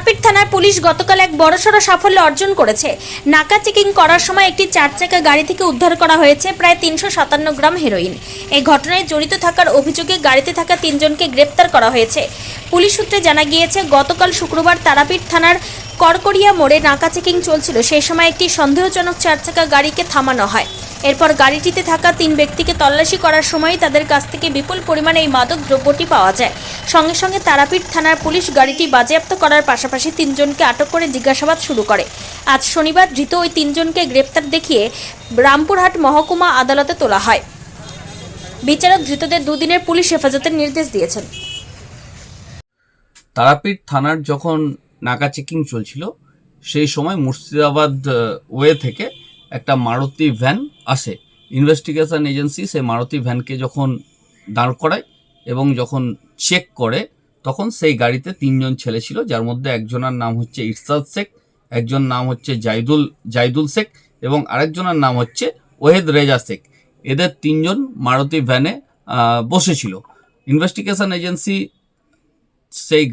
তারাপীঠ থানার পুলিশ গতকাল এক বড়সড় সাফল্য অর্জন করেছে। নাকা চেকিং করার সময় একটি চার চাকা গাড়ি থেকে উদ্ধার করা হয়েছে প্রায় তিনশো সাতান্ন গ্রাম হেরোইন। এই ঘটনায় জড়িত থাকার অভিযোগে গাড়িতে থাকা তিনজনকে গ্রেপ্তার করা হয়েছে। পুলিশ সূত্রে জানা গিয়েছে, গতকাল শুক্রবার তারাপীঠ থানার করকরিয়া মোড়ে নাকা চেকিং চলছিল। সেই সময় একটি সন্দেহজনক চার চাকা গাড়িকে থামানো হয়। এরপর গাড়িটিতে থাকা তিন ব্যক্তিকে তল্লাশি করার সময় তাদের কাছ থেকে বিপুল পরিমাণে এই মাদক দ্রব্যটি পাওয়া যায়। সঙ্গে সঙ্গে তারাপীঠ থানার পুলিশ গাড়িটি বাজেয়াপ্ত করার পাশাপাশি তিনজনকে আটক করে জিজ্ঞাসাবাদ শুরু করে। আজ শনিবার ধৃত ওই তিনজনকে গ্রেপ্তার দেখিয়ে রামপুরহাট মহকুমা আদালতে তোলা হয়। বিচারক ধৃতদের দুদিনের পুলিশ হেফাজতের নির্দেশ দিয়েছেন। তারাপীঠ থানার যখন নাকা চেকিং চলছিল, সেই সময় মুর্শিদাবাদ ওয়ে থেকে একটা মারুতি ভ্যান আসে। ইনভেস্টিগেশন এজেন্সি সেই মারুতি ভ্যানকে যখন দাঁড় করায় এবং যখন চেক করে, তখন সেই গাড়িতে তিনজন ছেলে ছিল, যার মধ্যে একজনের নাম হচ্ছে ইরশাদ শেখ, একজন নাম হচ্ছে জাইদুল জাইদুল শেখ এবং আরেকজনের নাম হচ্ছে ওহেদ রেজা শেখ। এদের তিনজন মারুতি ভ্যানে বসেছিল। ইনভেস্টিগেশন এজেন্সি সেই